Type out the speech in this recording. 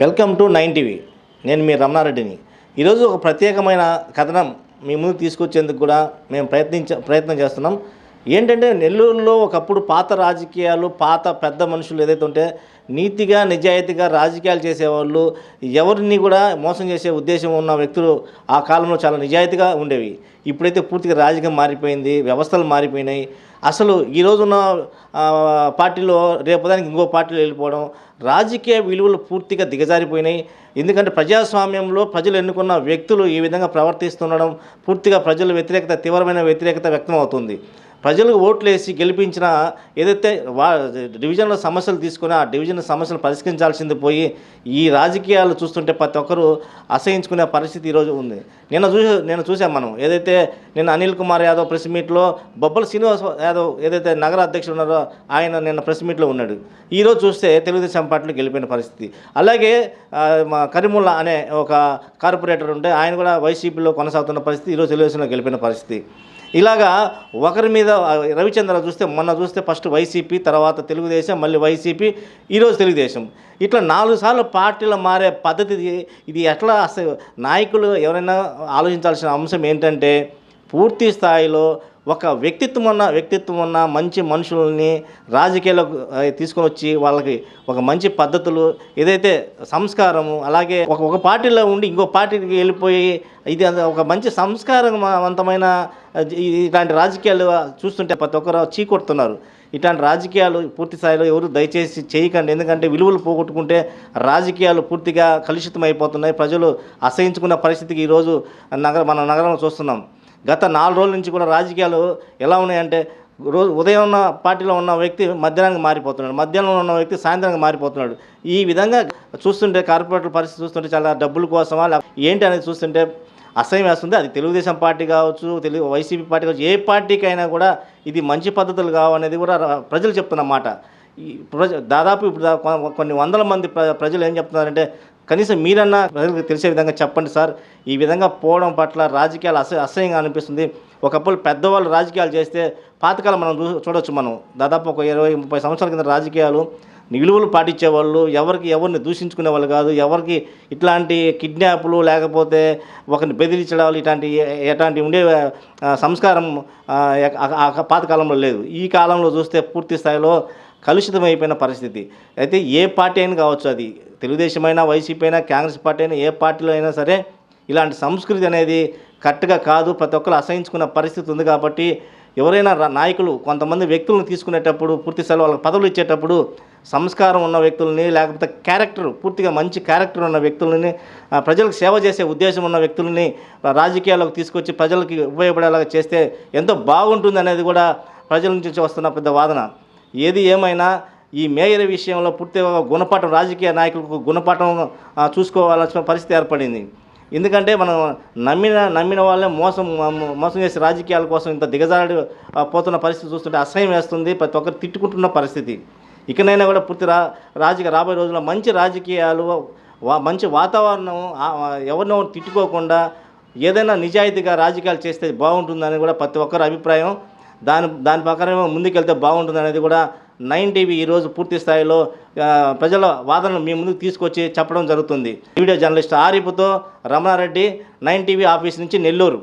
Welcome to nine TV. నేను మీ రమణారెడ్డిని. ఈరోజు ఒక ప్రత్యేకమైన కథనం మీ ముందు తీసుకొచ్చేందుకు కూడా మేము ప్రయత్నించ ప్రయత్నం చేస్తున్నాం. ఏంటంటే నెల్లూరులో ఒకప్పుడు పాత రాజకీయాలు పాత పెద్ద మనుషులు ఏదైతే ఉంటే నీతిగా నిజాయితీగా రాజకీయాలు చేసేవాళ్ళు ఎవరిని కూడా మోసం చేసే ఉద్దేశం ఉన్న వ్యక్తులు ఆ కాలంలో చాలా నిజాయితీగా ఉండేవి. ఇప్పుడైతే పూర్తిగా రాజకీయం మారిపోయింది వ్యవస్థలు మారిపోయినాయి. అసలు ఈ రోజున్న పార్టీలో రేపదానికి ఇంకో పార్టీలో వెళ్ళిపోవడం రాజకీయ విలువలు పూర్తిగా దిగజారిపోయినాయి. ఎందుకంటే ప్రజాస్వామ్యంలో ప్రజలు ఎన్నుకున్న వ్యక్తులు ఈ విధంగా ప్రవర్తిస్తుండడం పూర్తిగా ప్రజల వ్యతిరేకత తీవ్రమైన వ్యతిరేకత వ్యక్తం అవుతుంది ప్రజలకు ఓట్లు వేసి గెలిపించిన ఏదైతే వా డివిజన్లో సమస్యలు తీసుకుని ఆ డివిజన్ సమస్యలు పరిష్కరించాల్సింది పోయి ఈ రాజకీయాలు చూస్తుంటే ప్రతి ఒక్కరూ అసహించుకునే పరిస్థితి ఈరోజు ఉంది. నిన్న చూసి నేను చూసాం మనం. ఏదైతే నిన్న అనిల్ కుమార్ యాదవ్ ప్రెస్ మీట్లో బొబ్బల శ్రీనివాస్ యాదవ్ ఏదైతే నగర అధ్యక్షుడు ఉన్నారో ఆయన నిన్న ప్రెస్ మీట్లో ఉన్నాడు. ఈరోజు చూస్తే తెలుగుదేశం పార్టీలో గెలిపిన పరిస్థితి. అలాగే మా కరీముల్లా అనే ఒక కార్పొరేటర్ ఉంటే ఆయన కూడా వైసీపీలో కొనసాగుతున్న పరిస్థితి ఈరోజు తెలుగుదేశంలో గెలిపిన పరిస్థితి. ఇలాగా ఒకరి మీద రవిచంద్ర చూస్తే మొన్న చూస్తే ఫస్ట్ వైసీపీ తర్వాత తెలుగుదేశం మళ్ళీ వైసీపీ ఈరోజు తెలుగుదేశం. ఇట్లా నాలుగు సార్లు పార్టీలు మారే పద్ధతి ఇది ఎట్లా అసలు నాయకులు ఎవరైనా ఆలోచించాల్సిన అంశం ఏంటంటే పూర్తి స్థాయిలో ఒక వ్యక్తిత్వం ఉన్న వ్యక్తిత్వం ఉన్న మంచి మనుషుల్ని రాజకీయాలకు తీసుకొని వచ్చి వాళ్ళకి ఒక మంచి పద్ధతులు ఏదైతే సంస్కారము అలాగే ఒక ఒక పార్టీలో ఉండి ఇంకో పార్టీకి వెళ్ళిపోయి ఇది ఒక మంచి సంస్కారవంతమైన ఇలాంటి రాజకీయాలు చూస్తుంటే ప్రతి ఒక్కరు చీకొడుతున్నారు ఇట్లాంటి రాజకీయాలు పూర్తి స్థాయిలో ఎవరు దయచేసి చేయకండి. ఎందుకంటే విలువలు పోగొట్టుకుంటే రాజకీయాలు పూర్తిగా కలుషితం అయిపోతున్నాయి ప్రజలు అసహించుకున్న పరిస్థితికి ఈరోజు నగర మన నగరంలో చూస్తున్నాం. గత నాలుగు రోజుల నుంచి కూడా రాజకీయాలు ఎలా ఉన్నాయంటే రోజు ఉదయం ఉన్న పార్టీలో ఉన్న వ్యక్తి మధ్యాహ్నానికి మారిపోతున్నాడు మధ్యాహ్నం ఉన్న వ్యక్తి సాయంత్రానికి మారిపోతున్నాడు. ఈ విధంగా చూస్తుంటే కార్పొరేటర్ పరిస్థితి చూస్తుంటే చాలా డబ్బుల కోసమా ఏంటి అనేది చూస్తుంటే అసహ్యం వేస్తుంది. అది తెలుగుదేశం పార్టీ కావచ్చు తెలుగు వైసీపీ పార్టీ కావచ్చు ఏ పార్టీకైనా కూడా ఇది మంచి పద్ధతులు కావు అనేది కూడా ప్రజలు చెప్తున్నమాట ఈ ప్రజ దాదాపు ఇప్పుడు కొన్ని వందల మంది ప్ర ప్రజలు ఏం చెప్తున్నారంటే కనీసం మీరన్నా ప్రజలకు తెలిసే విధంగా చెప్పండి సార్. ఈ విధంగా పోవడం పట్ల రాజకీయాలు అసహ్య అసహ్యంగా అనిపిస్తుంది. ఒకప్పుడు పెద్దవాళ్ళు రాజకీయాలు చేస్తే పాతకాలం మనం చూ చూడొచ్చు మనం. దాదాపు ఒక ఇరవై ముప్పై సంవత్సరాల కింద రాజకీయాలు నిలువలు పాటించేవాళ్ళు ఎవరికి ఎవరిని దూషించుకునే వాళ్ళు కాదు. ఎవరికి ఇట్లాంటి కిడ్నాప్లు లేకపోతే ఒకరిని బెదిరించడాలు ఇట్లాంటి ఎట్లాంటి ఉండే సంస్కారం పాతకాలంలో లేదు. ఈ కాలంలో చూస్తే పూర్తి స్థాయిలో కలుషితమైపోయిన పరిస్థితి. అయితే ఏ పార్టీ అయినా కావచ్చు అది. తెలుగుదేశం అయినా వైసీపీ అయినా కాంగ్రెస్ పార్టీ అయినా ఏ పార్టీలో అయినా సరే ఇలాంటి సంస్కృతి అనేది కరెక్ట్గా కాదు. ప్రతి ఒక్కరు అసహించుకున్న పరిస్థితి ఉంది కాబట్టి ఎవరైనా నాయకులు కొంతమంది వ్యక్తులను తీసుకునేటప్పుడు పూర్తి స్థాయిలో వాళ్ళకి పదవులు ఇచ్చేటప్పుడు సంస్కారం ఉన్న వ్యక్తులని లేకపోతే క్యారెక్టర్ పూర్తిగా మంచి క్యారెక్టర్ ఉన్న వ్యక్తులని ప్రజలకు సేవ చేసే ఉద్దేశం ఉన్న వ్యక్తులని రాజకీయాల్లోకి తీసుకొచ్చి ప్రజలకి ఉపయోగపడేలాగా చేస్తే ఎంతో బాగుంటుంది అనేది కూడా ప్రజల నుంచి వస్తున్న పెద్ద వాదన. ఏది ఏమైనా ఈ మేయర్ విషయంలో పూర్తిగా ఒక గుణపాఠం రాజకీయ నాయకులకు గుణపాఠం చూసుకోవాల్సిన పరిస్థితి ఏర్పడింది. ఎందుకంటే మనం నమ్మిన నమ్మిన వాళ్ళే మోసం మోసం చేసే రాజకీయాల కోసం ఇంత దిగజారి పోతున్న పరిస్థితి చూస్తుంటే అసహ్యం వేస్తుంది ప్రతి ఒక్కరు తిట్టుకుంటున్న పరిస్థితి. ఇకనైనా కూడా పూర్తి రా రాజకీయ రాబోయే రోజుల్లో మంచి రాజకీయాలు వా- మంచి వాతావరణం ఎవరినో తిట్టుకోకుండా ఏదైనా నిజాయితీగా రాజకీయాలు చేస్తే బాగుంటుందని కూడా ప్రతి ఒక్కరి అభిప్రాయం. దాని దాని ప్రకారం ముందుకెళ్తే బాగుంటుంది అనేది కూడా నైన్ టీవీ ఈరోజు పూర్తి స్థాయిలో ప్రజల వాదనలు మీ ముందుకు తీసుకొచ్చి చెప్పడం జరుగుతుంది. వీడియో జర్నలిస్ట్ ఆరిపుతో రమణారెడ్డి నైన్ టీవీ ఆఫీస్ నుంచి నెల్లూరు.